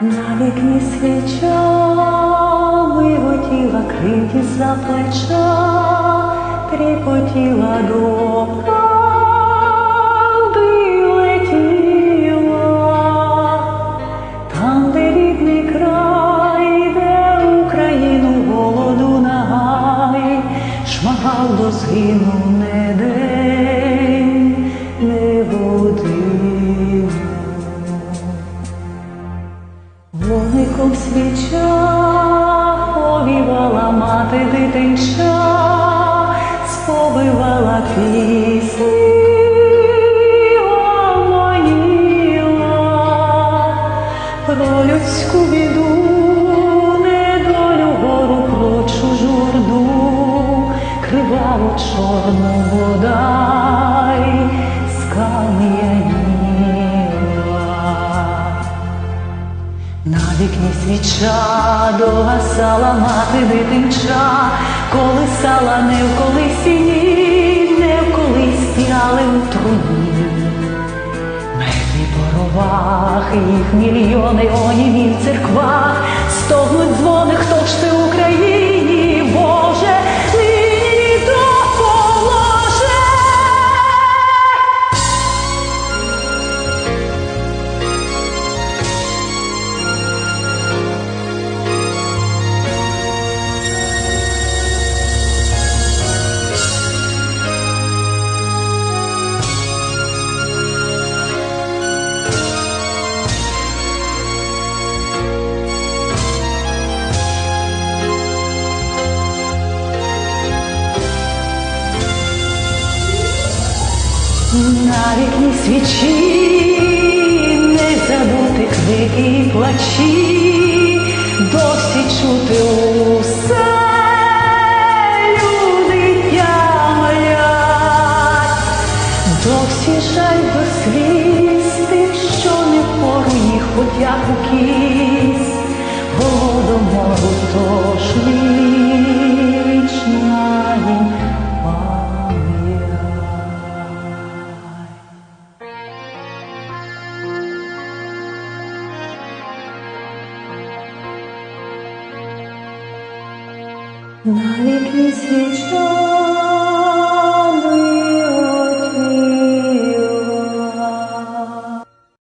На вікні свіча виготіла криті за плеча, тріпотіла до Вогником свіча повівала мати дитинча, сповивала пісні, оманіла про людську біду, недолю гору, про чужу криваву чорну вода й свіча догасала мати дитинча, колисала не в колисіні, не в колись але у труні. Мертві поровах їх мільйони онімі в церквах, стогнуть дзвони, На вікні свічі не забути крики і плачі, досі чути усе люди тямлять, досі жаль до сліз що не пору їх потяг у кіс, На вікні свіча